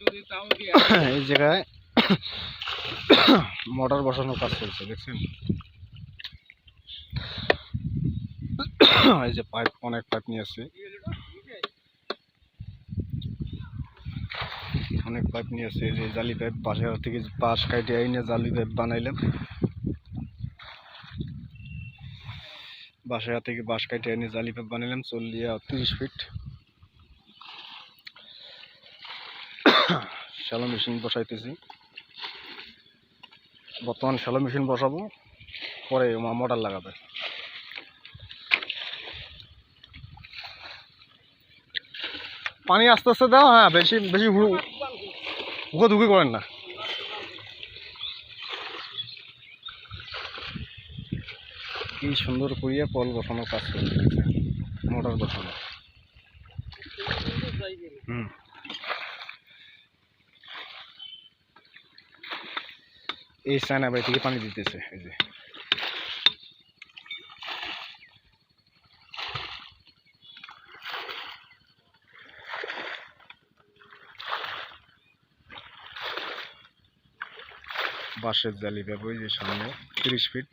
এই জায়গায় মোটর বসানোর কাজ চলছে, দেখছেন? এই যে পাইপ অনেক পাইপ নিয়ে আসছে। অনেক পাইপ নিয়ে আসছে, এই যে জালি পাইপ বাসা থেকে বাঁশ কাটে আইনে জালি পাইপ বানাইলাম। বাসা থেকে বাঁশ কাটে এনে জালি পাইপ বানাইলাম চল্লিশ তিরিশ ফিট। Shallow machine বসাইতেছি। বর্তমান শ্যালো মেশিন বসাবো, পরে মোটর লাগাবে। পানি আস্তে আস্তে দাও হ্যাঁ বেশি বেশি হুকো ধুকি করেন না। কি সুন্দর করিয়া কল বসানোর কাজ করছে মোটর বসানো। হুম। এই চায়না বাড়ি থেকে পানি দিতেছে, এই যে। বাঁশের জালি ব্যবহার যে সামনে, তিরিশ ফিট।